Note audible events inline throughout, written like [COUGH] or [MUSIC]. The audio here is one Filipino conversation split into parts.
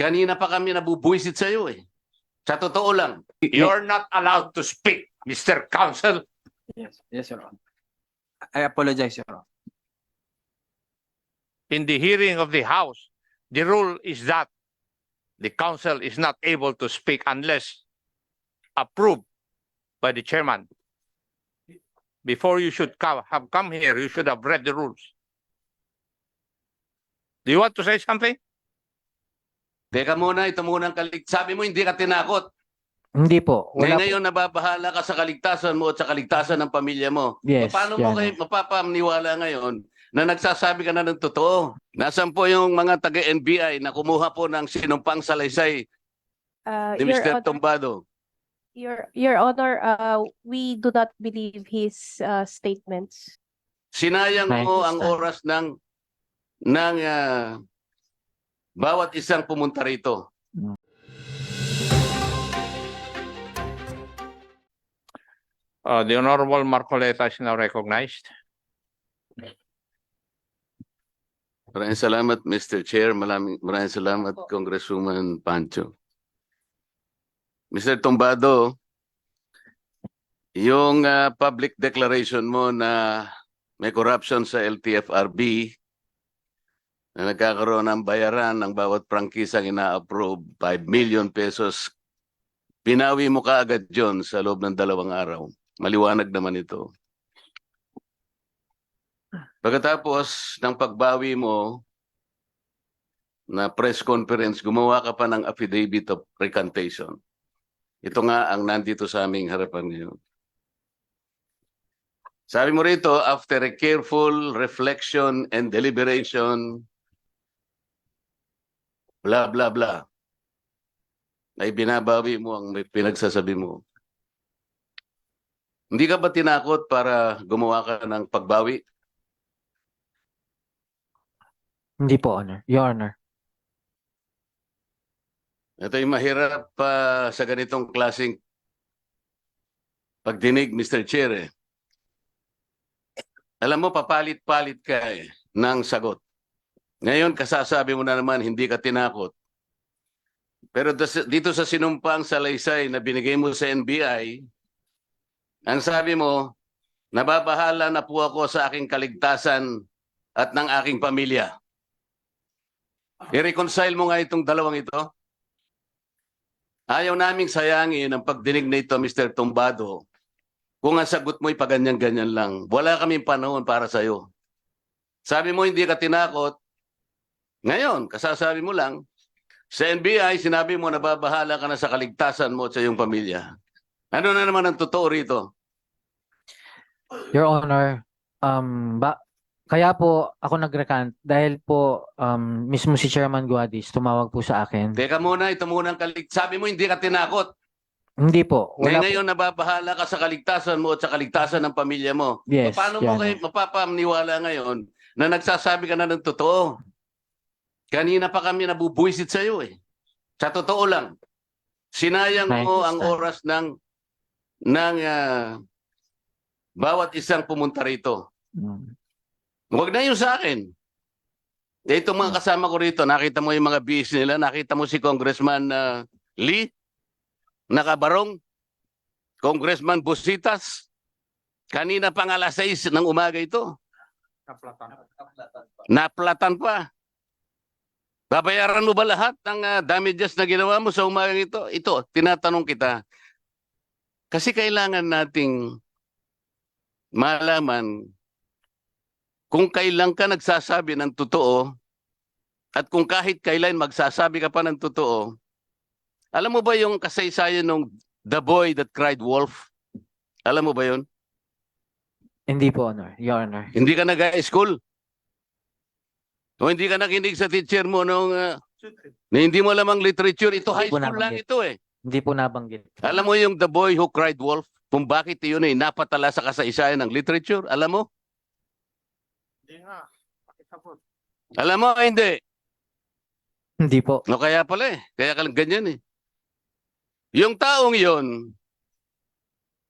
Kanina pa kami nabubuisit sa iyo eh. Sa totoo lang. You're not allowed to speak, Mr. Counsel. Yes, yes, Your Honor. I apologize, Your Honor. In the hearing of the House, the rule is that the council is not able to speak unless approved by the chairman. Before you should come, have come here, you should have read the rules. Do you want to say something? Teka muna, ito muna ang kalig... Sabi mo hindi ka tinakot. Hindi po. Ngayon, Wala po. ngayon nababahala ka sa kaligtasan mo at sa kaligtasan ng pamilya mo. Yes, Paano mo Honor. kayo mapapaniwala ngayon na nagsasabi ka na ng totoo? Nasaan po yung mga taga-NBI na kumuha po ng sinumpang salaysay Uh, ni Your Mr. Honor, Tombado? Your, Your Honor, uh, we do not believe his, uh, statements. Sinayang Thank mo you, ang sir. oras ng ng ah, bawat isang pumunta rito. Uh, the Honorable Marcoleta is now recognized. Maraming salamat, Mr. Chair. Maraming, maraming salamat, Congresswoman Pancho. Mr. Tombado, yung ah, public declaration mo na may corruption sa LTFRB, na nagkakaroon ng bayaran ng bawat prangkisang ina-approve, 5 million pesos, pinawi mo ka agad yun sa loob ng dalawang araw. Maliwanag naman ito. Pagkatapos ng pagbawi mo na press conference, gumawa ka pa ng affidavit of recantation. Ito nga ang nandito sa aming harapan ngayon. Sabi mo rito, after a careful reflection and deliberation, blah, blah, blah, ay binabawi mo ang may pinagsasabi mo. Hindi ka ba tinakot para gumawa ka ng pagbawi? Hindi po, Honor. Your Honor. Ito yung mahirap pa sa ganitong klaseng pagdinig, Mr. Chair. eh. Alam mo, papalit-palit ka eh, ng sagot. Ngayon, kasasabi mo na naman, hindi ka tinakot. Pero dito sa sinumpang salaysay na binigay mo sa NBI, ang sabi mo, nababahala na po ako sa aking kaligtasan at ng aking pamilya. I-reconcile mo nga itong dalawang ito. Ayaw naming sayangin ang pagdinig na ito, Mr. Tumbado. Kung ang sagot mo'y paganyan-ganyan lang, wala kaming panahon para sa'yo. Sabi mo hindi ka tinakot. Ngayon, kasasabi mo lang, sa NBI, sinabi mo na babahala ka na sa kaligtasan mo at sa iyong pamilya. Ano na naman ang totoo rito? Your Honor, um, ba, kaya po ako nag-recant dahil po um, mismo si Chairman Guadis tumawag po sa akin. Teka muna, ito muna ang kalig... Sabi mo hindi ka tinakot. Hindi po. Ngayon, Wala po. ngayon nababahala ka sa kaligtasan mo at sa kaligtasan ng pamilya mo. Yes, Paano mo Honor. kayo mapapaniwala ngayon na nagsasabi ka na ng totoo? Kanina pa kami nabubuisit sa iyo eh. Sa totoo lang. Sinayang mo ang oras ng ng ah, bawat isang pumunta rito. Mm. Huwag na yun sa akin. Eh, Itong mga kasama ko rito, nakita mo yung mga bis nila, nakita mo si Congressman ah, Lee, nakabarong, Congressman Busitas, kanina pang alas 6 ng umaga ito. Naplatan pa. Babayaran mo ba lahat ng ah, damages na ginawa mo sa umagang ito? Ito, tinatanong kita. Kasi kailangan nating malaman kung kailan ka nagsasabi ng totoo at kung kahit kailan magsasabi ka pa ng totoo. Alam mo ba yung kasaysayan ng The Boy That Cried Wolf? Alam mo ba yun? Hindi po, Honor. Your Honor. Hindi ka nag-school? O hindi ka nakinig sa teacher mo nung na hindi mo alam ang literature? Ito high Hindi school lang ito eh. Hindi po nabanggit. Alam mo yung The Boy Who Cried Wolf? Kung bakit yun ay napatala sa kasaysayan ng literature? Alam mo? Alam mo, hindi. Hindi po. No, kaya pala eh. Kaya ka lang ganyan eh. Yung taong yon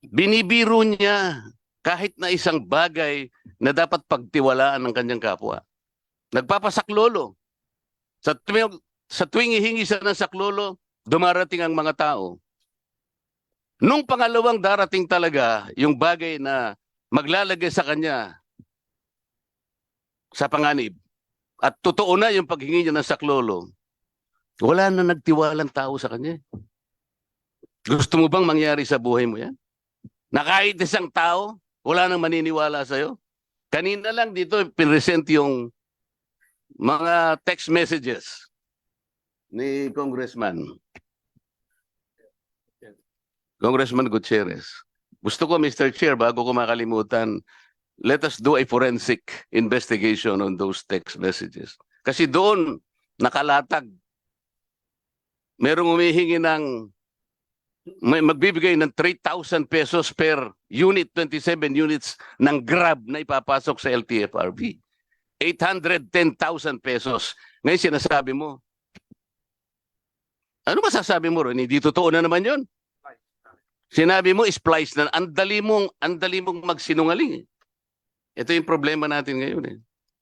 binibiro niya kahit na isang bagay na dapat pagtiwalaan ng kanyang kapwa. Nagpapasaklolo. Sa tuwing sa tuwing hihingi siya ng saklolo, dumarating ang mga tao. Nung pangalawang darating talaga yung bagay na maglalagay sa kanya sa panganib at totoo na yung paghingi niya ng saklolo, wala na nagtiwalang tao sa kanya. Gusto mo bang mangyari sa buhay mo yan? Na kahit isang tao, wala nang maniniwala sa'yo? Kanina lang dito, pinresent yung mga text messages ni Congressman. Congressman Gutierrez. Gusto ko, Mr. Chair, bago ko makalimutan, let us do a forensic investigation on those text messages. Kasi doon, nakalatag. Merong humihingi ng, may magbibigay ng 3,000 pesos per unit, 27 units ng Grab na ipapasok sa LTFRB. 810,000 pesos. Ngayon sinasabi mo, ano masasabi mo ron? Hindi totoo na naman yon. Sinabi mo, splice na. Ang dali mong, ang dali mong magsinungaling. eh. Ito yung problema natin ngayon eh.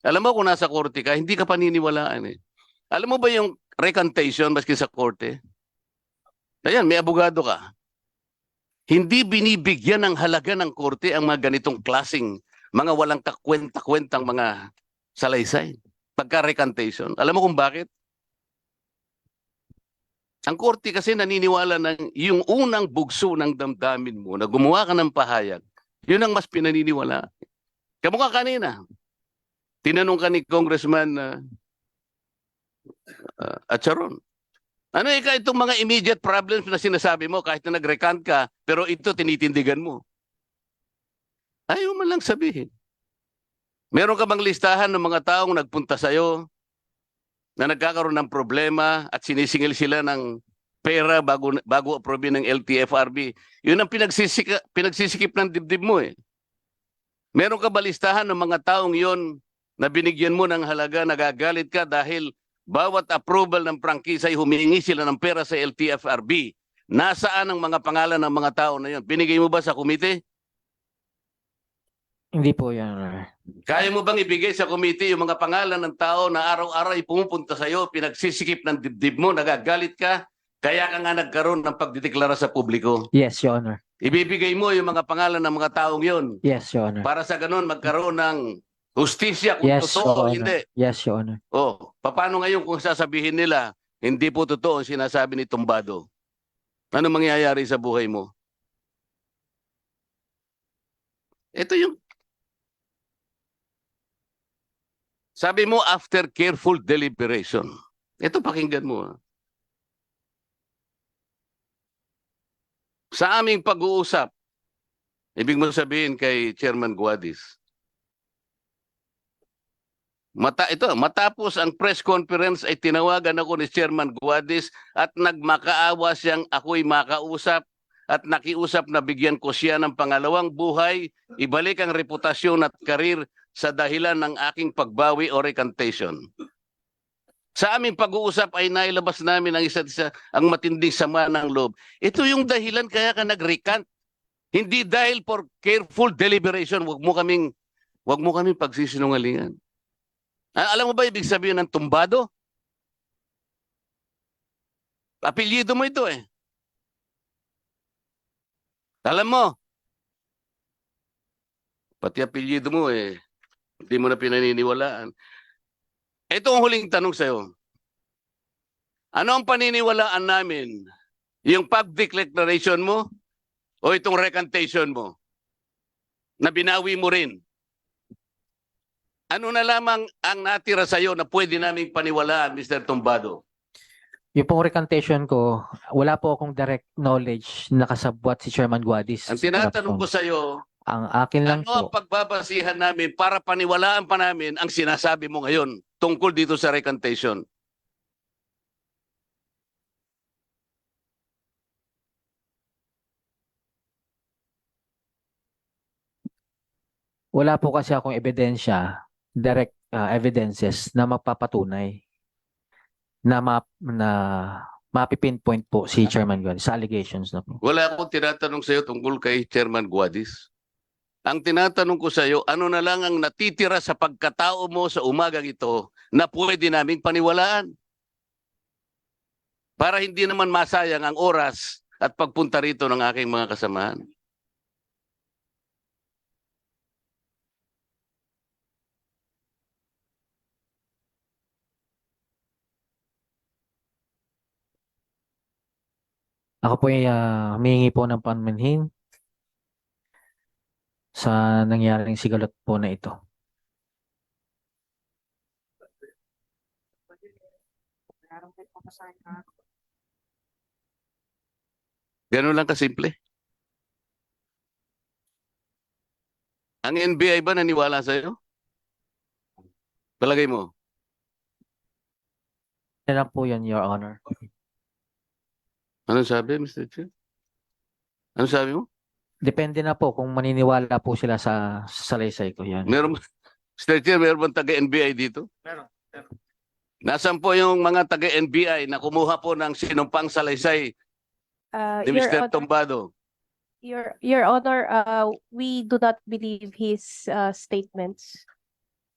Alam mo kung nasa korte ka, hindi ka paniniwalaan eh. Alam mo ba yung recantation maski sa korte? Ayan, may abogado ka. Hindi binibigyan ng halaga ng korte ang mga ganitong klasing mga walang kakwenta-kwentang mga salaysay. Pagka recantation. Alam mo kung bakit? Ang korte kasi naniniwala ng yung unang bugso ng damdamin mo na gumawa ka ng pahayag, yun ang mas pinaniniwala. Kamukha kanina. Tinanong ka ni Congressman uh, uh, Acharon. Ano ika itong mga immediate problems na sinasabi mo kahit na nag-recant ka, pero ito tinitindigan mo? Ayaw man lang sabihin. Meron ka bang listahan ng mga taong nagpunta sa'yo na nagkakaroon ng problema at sinisingil sila ng pera bago bago approve ng LTFRB. Yun ang pinagsisika, pinagsisikip ng dibdib mo eh. Meron ka ba listahan ng mga taong yon na binigyan mo ng halaga, nagagalit ka dahil bawat approval ng prangkisa ay humihingi sila ng pera sa LTFRB. Nasaan ang mga pangalan ng mga tao na yon? Binigay mo ba sa komite? Hindi po, Your Honor. Kaya mo bang ibigay sa komite yung mga pangalan ng tao na araw-araw ay pumupunta sa iyo, pinagsisikip ng dibdib mo, nagagalit ka, kaya ka nga nagkaroon ng pagdideklara sa publiko. Yes, Your Honor. Ibibigay mo yung mga pangalan ng mga taong yon Yes, Your Honor. para sa ganun magkaroon ng hustisya kung Yes, totoo o hindi. Yes, Your Honor. Oh, paano ngayon kung sasabihin nila hindi po totoo ang sinasabi ni Tumbado? Ano mangyayari sa buhay mo? Ito yung Sabi mo after careful deliberation. Ito pakinggan mo. Sa aming pag-uusap, ibig mo sabihin kay Chairman Guadis, Mata ito, matapos ang press conference ay tinawagan ako ni Chairman Guadis at nagmakaawa siyang ako'y makausap at nakiusap na bigyan ko siya ng pangalawang buhay, ibalik ang reputasyon at karir sa dahilan ng aking pagbawi o recantation. Sa aming pag-uusap ay nailabas namin ang isa't isa ang matinding sama ng loob. Ito yung dahilan kaya ka nag-recant. Hindi dahil for careful deliberation, wag mo kaming wag mo kaming pagsisinungalingan. Ah, alam mo ba ibig sabihin ng tumbado? Apelyido mo ito eh. Alam mo, pati apelyido mo eh, hindi mo na pinaniniwalaan. Ito ang huling tanong sa'yo. Ano ang paniniwalaan namin? Yung public declaration mo o itong recantation mo? Na binawi mo rin? Ano na lamang ang natira sa'yo na pwede naming paniwalaan, Mr. Tumbado? Yung pong recantation ko, wala po akong direct knowledge na kasabwat si Chairman Guadis. Ang tinatanong ko sa'yo, Ang akin lang ano ang po, pagbabasihan namin para paniwalaan pa namin ang sinasabi mo ngayon tungkol dito sa recantation? wala po kasi akong ebidensya, direct uh, evidences na magpapatunay na map na mapipinpoint po si Chairman Guadis sa allegations na po. Wala akong tinatanong sa'yo tungkol kay Chairman Guadis. Ang tinatanong ko sa'yo, ano na lang ang natitira sa pagkatao mo sa umagang ito na pwede naming paniwalaan? para hindi naman masayang ang oras at pagpunta rito ng aking mga kasamahan. Ako po ay ah, humihingi po ng panmanhin sa nangyaring sigalot po na ito. Ganun lang kasimple. Ang NBI ba naniwala sa'yo? Palagay mo? Yan lang po yun, Your Honor. Anong sabi, Mr. Chair? Anong sabi mo? Depende na po kung maniniwala po sila sa sa salaysay ko yan. Meron, Mr. [LAUGHS] Chair, meron bang taga-NBI dito? Meron. Nasaan po yung mga taga-NBI na kumuha po ng sinumpang salaysay Uh, ni Your Mr. Honor, Tombado? Your, Your Honor, uh, we do not believe his, uh, statements.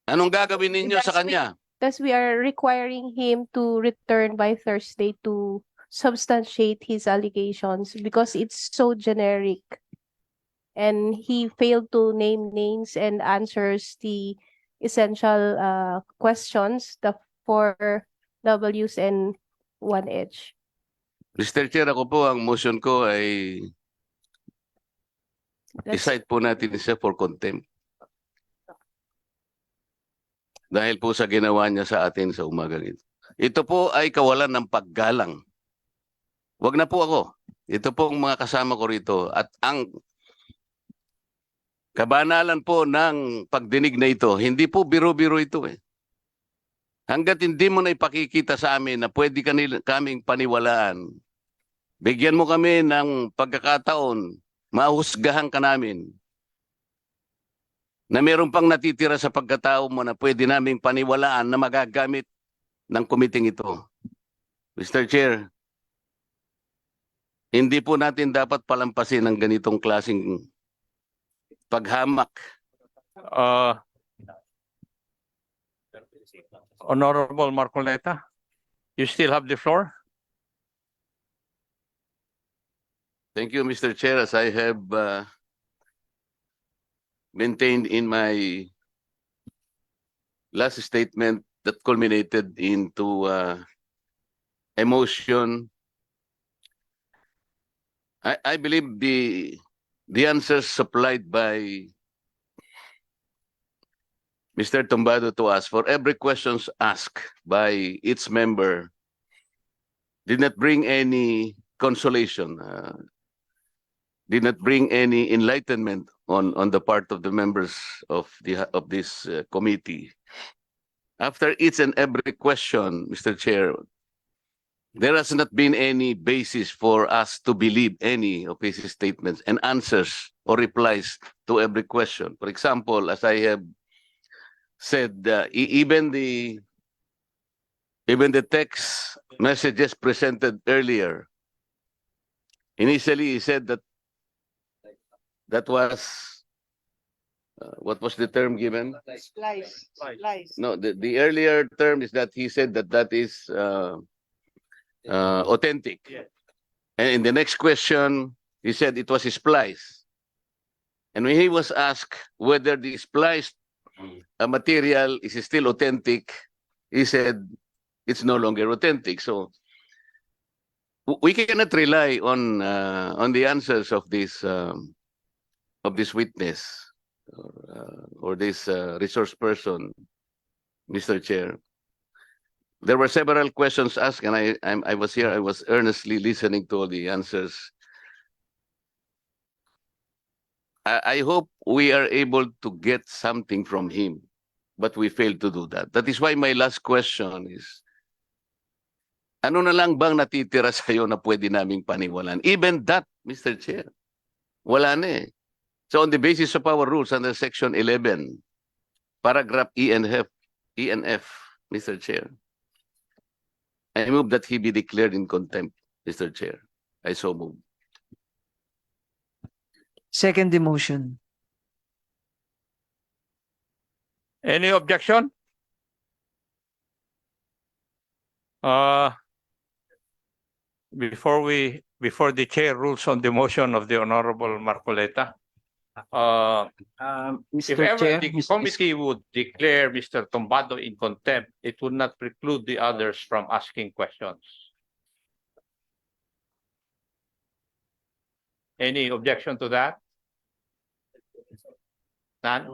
Anong gagawin ninyo sa That's we- kanya? Thus, we are requiring him to return by Thursday to substantiate his allegations because it's so generic. And he failed to name names and answers the essential uh questions, the four Ws and one H. Mr. Chair, ako po, ang motion ko ay That's- i-cite po natin siya for contempt. Dahil po sa ginawa niya sa atin sa umagang ito. Ito po ay kawalan ng paggalang. Wag na po ako. Ito po ang mga kasama ko rito. At ang kabanalan po ng pagdinig na ito, hindi po biro-biro ito eh. Hanggat hindi mo na ipakikita sa amin na pwede kanil, kaming paniwalaan, bigyan mo kami ng pagkakataon, mahusgahan ka namin, na meron pang natitira sa pagkatao mo na pwede naming paniwalaan na magagamit ng kumiting ito. Mr. Chair, hindi po natin dapat palampasin ng ganitong klasing paghamak. Uh, Honorable Marcoleta, you still have the floor? Thank you, Mr. Chair, as I have uh, maintained in my last statement that culminated into uh, emotion. I, I believe the the answers supplied by Mr. Tombado to us for every questions asked by its member did not bring any consolation. Uh, did not bring any enlightenment on on the part of the members of the of this uh, committee. After each and every question, Mr. Chair, there has not been any basis for us to believe any of his statements and answers or replies to every question. For example, as I have said, uh, even the even the text messages presented earlier. Initially, he said that that was uh, what was the term given? Lies, lies. No, the, the earlier term is that he said that that is uh, uh, authentic. And in the next question, he said it was spliced. And when he was asked whether the spliced uh, material is still authentic, he said it's no longer authentic. So we cannot rely on uh, on the answers of this um, of this witness or, uh, or this uh, resource person, Mr. Chair. There were several questions asked, and I I'm, I was here. I was earnestly listening to all the answers. I, I hope we are able to get something from him, but we failed to do that. That is why my last question is, ano na lang bang natitira [LAUGHS] sa'yo na pwede naming paniwalan? Even that, Mr. Chair, wala na eh. So on the basis of our rules under section 11, paragraph E and F, E and F, Mr. Chair, I move that he be declared in contempt, Mr. Chair. I so move. Second the motion. Any objection? Uh, before we, before the chair rules on the motion of the Honorable Marcoleta, uh, Um, if Mr. ever Chair, the Mis- committee would declare Mr. Tombado in contempt, it would not preclude the others from asking questions. Any objection to that? None?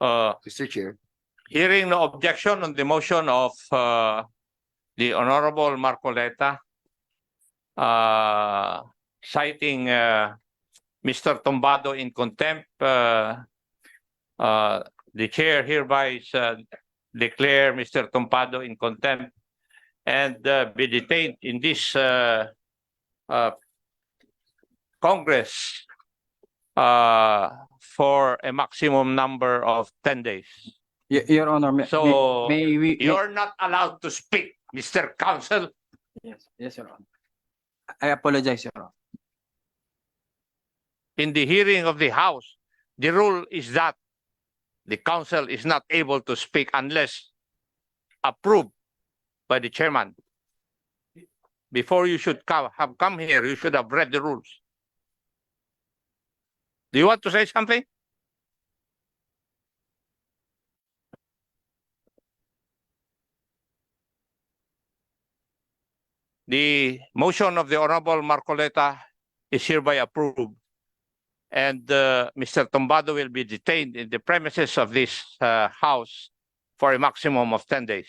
Uh, Mr. Chair. Hearing no objection on the motion of uh, the Honorable Marcoleta, uh, citing uh, Mr. Tombado in contempt, uh, uh, the chair hereby uh, declare Mr. Tombado in contempt and uh, be detained in this uh, uh, Congress uh, for a maximum number of 10 days. Y- Your Honor, may, So, may may we? may- You're not allowed to speak, Mr. Counsel. Yes, yes, Your Honor. I apologize, Your Honor. In the hearing of the House, the rule is that the council is not able to speak unless approved by the chairman. Before you should come, have come here, you should have read the rules. Do you want to say something? The motion of the Honorable Marcoleta is hereby approved. And uh, Mr. Tombado will be detained in the premises of this uh, house for a maximum of 10 days.